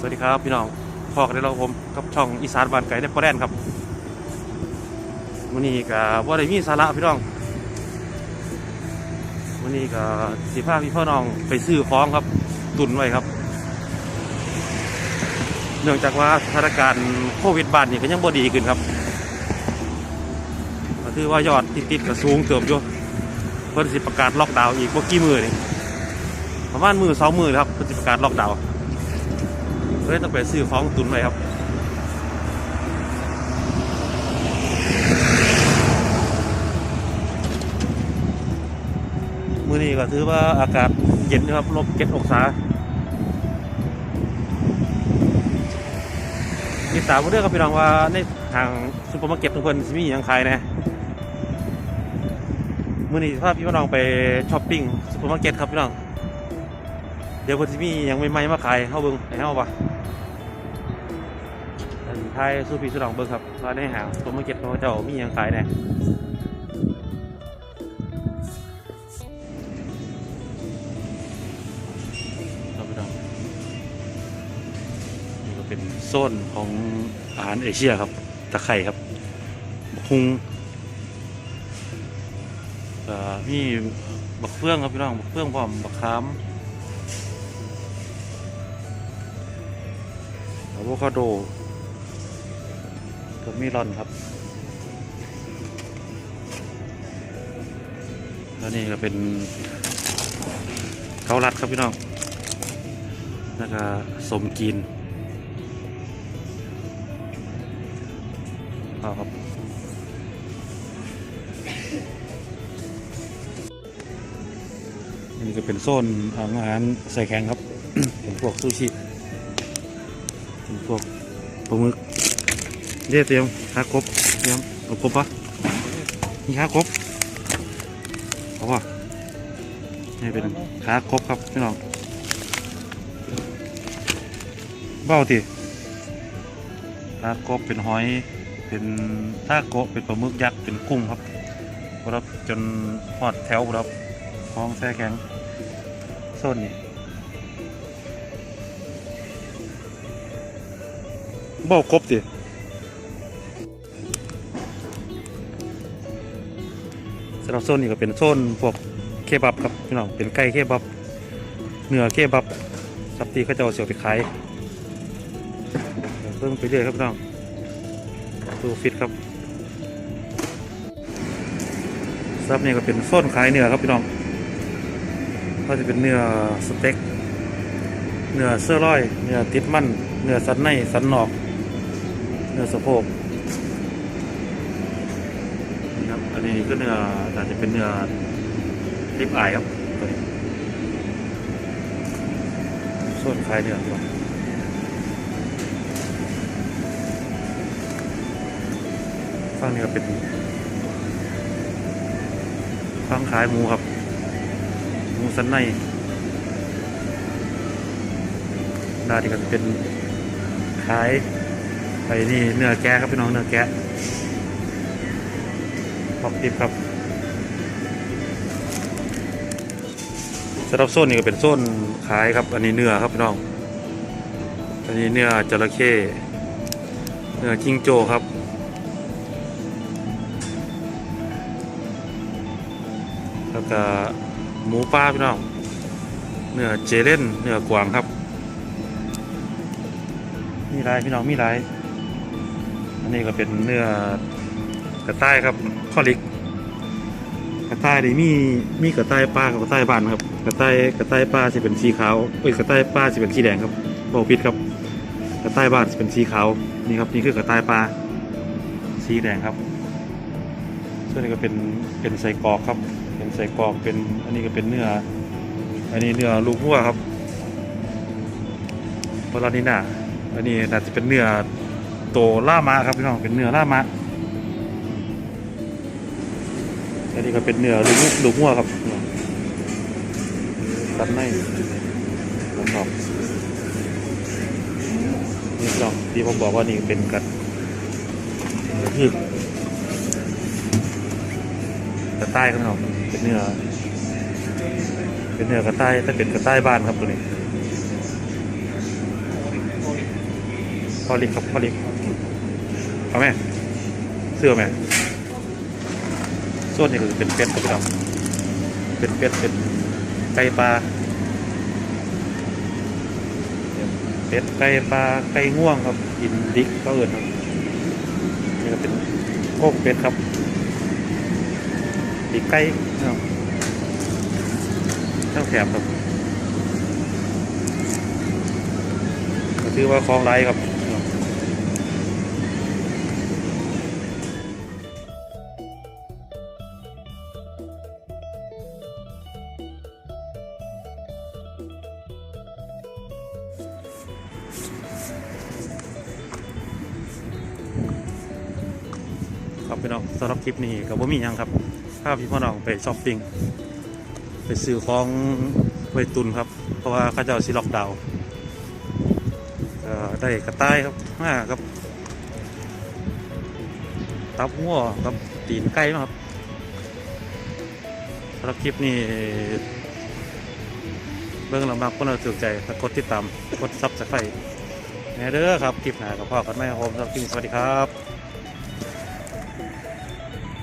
สวัสดีครับพี่น้องพอกันได้แล้วผมกับช่องอีสานบ้านไก่ในปอแดนครับวันนี้ก็ว่าได้มีสาระพี่น้องวันนี้ก็สิพาพี่พ่อน้องไปซื้อของครับ ตุนไว้ครับ เนื่องจากว่าสถานการณ์โควิดบ้านนี่ก็ยังบ่ดีขึ้นครับก็ถือว่ายอดติดๆก็สูงเติบอยู่เพิ่นสิประกาศล็อกดาวน์อีกบ่กี่มือนี่ประมาณมือสองมือครับเพิ่นสิประกาศล็อกดาวน์ เลยต้องไปซื้อของตุนไว้ครับมื้อนี้ก็ถือว่าอากาศเย็นนะครับลบเจ็ดองศามีสาวเรื่องกับพี่น้องว่าในทางซุปเปอร์มาร์เก็ตทุกคนสิมีอย่างขายแนะมือนี้พาพี่น้องไปช้อปปิ้งซุปเปอร์มาร์เก็ตครับพี่น้อง เดี๋ยวเพิ่นสิมียังใหม่ๆมาขายเฮาเบิ่งให้เฮาปะ อันท้ายสู้พี่สู้น้องเบิ่งครับว่าในห้างซุปเมาร์เก็ตเขาเจ้ามีหยังขายแหน่ครับพี่น้องนี่ก็เป็นโซนของอาหารเอเชียครับ ตะไคร่ครับบักฮุงอ่อมีบักเฟืองครับพี่น้อง บักเฟืองพร้อมบักขามอะโวคาโด กับมีลอนครับ แล้วนี่ก็เป็นเกาลัดครับพี่น้องแล้วก็สมกินเอาครับนี่ก็เป็นโซนอาหารใส่แข็งครับ เป็นพวกซูชิ เป็นพวกปลาหมึก เรียกเตรียมขาครบเตรียมเอาครบปะนี่ขาครบเอาปะนี่เป็นขาครบครับพี่น้องเบ้าติขาครบเป็นหอยเป็นท่าโกะเป็นปลาหมึกยักษ์เป็นกุ้งครับครับจนหอดแถวครับห้องแท้แข็งโซนนี้บ่ครบดิ สำหรับโซนนี้ก็เป็นโซนพวกเคบับครับพี่น้องเป็นไก่เคบับเนื้อเคบับสับตีเขาจะเอาเสียวไปขายเพิ่งไปเรื่อยครับพี่น้องดูฟิตครับซับนี่ก็เป็นโซนขายเนื้อครับพี่น้องก็จะเป็นเนื้อสเต็กเนื้อเสื้อร้อยเนื้อติดมันเนื้อสันในสันนอก เนื้อสะโพก ครับ อันนี้ก็เนื้ออาจจะเป็นเนื้อริบอายครับตัวนี้ส่วนคลายเนื้อครับฝั่งนี้ก็เป็นฝั่งขายหมูครับ หมูสันในด้านนี้ก็จะเป็นขายไอ้นี่เนื้อแกะครับพี่น้องเนื้อแกะ ขอบติบครับสำหรับโซนนี้ก็เป็นโซนขายครับ อันนี้เนื้อครับพี่น้อง อันนี้เนื้อจระเข้ เนื้อจิงโจ้ครับ แล้วก็หมูป้าพี่น้อง เนื้อเจเล่น เนื้อกวางครับ มีหลายพี่น้องมีหลาย อันนี้ก็เป็นเนื้อ กระต่ายครับข้อลิกกระต่ายนี่มีมีกระต่ายปลากับกระต่ายบ้านครับกระต่ายกระต่ายปลาจะเป็นสีขาวเอ้ยกระต่ายปลาจะเป็นสีแดงครับบอกผิดครับ กระต่ายบ้านจะเป็นสีขาวนี่ครับนี่คือกระต่ายปลาสีแดงครับ ส่วนนี้ก็เป็นเป็นใส่กรอกครับ เป็นใส่กรอกเป็นอันนี้ก็เป็นเนื้อ อันนี้เนื้อลูกวัวครับปลานิน่าอันนี้น่าจะเป็นเนื้อโตล่ามาครับพี่น้องเป็นเนื้อล่ามา อันนี้ก็เป็นเนื้อลูกลูกวัวครับตัดในนะครับนี่พี่น้องที่ผมบอกว่านี่เป็นกัดคือกระต่ายครับพี่น้องเป็นเนื้อ เป็นเนื้อกระต่ายถ้าเป็นกระต่ายบ้านครับตัวนี้พอลิกครับพอลิกเอาไหมเสื้อไหม ส่วนนี้คือเป็นเป็ดครับพี่น้องเป็นเป็ดเป็นไก่ปลาเป็ดไก่ปลาไก่ง่วงครับกินดิกก็เอินครับนี่ก็เป็นโคกเป็ดครับปีกไก่นะครับเท่าแถบครับก็ถือว่าคลองไรครับ ครับพี่น้องสำหรับคลิปนี้ก็บ่มียังครับพาพพี่พ่อน้องไปช้อปปิ้งไปซื้อของไวตุนครับ เพราะว่าข้าเจ้าสิล็อกดาวได้กระต่ายครับมาครับตับหัวกับตีนไก่มาครับสำหรับคลิปนี้เบิ่งลำบากคนเราถือใจแล้วกดติดตามกดซับสไครต์ เด้อครับคลิปหน้ากับพ่อกันไหมครับผมสำหรับคลิปนี้สวัสดีครับ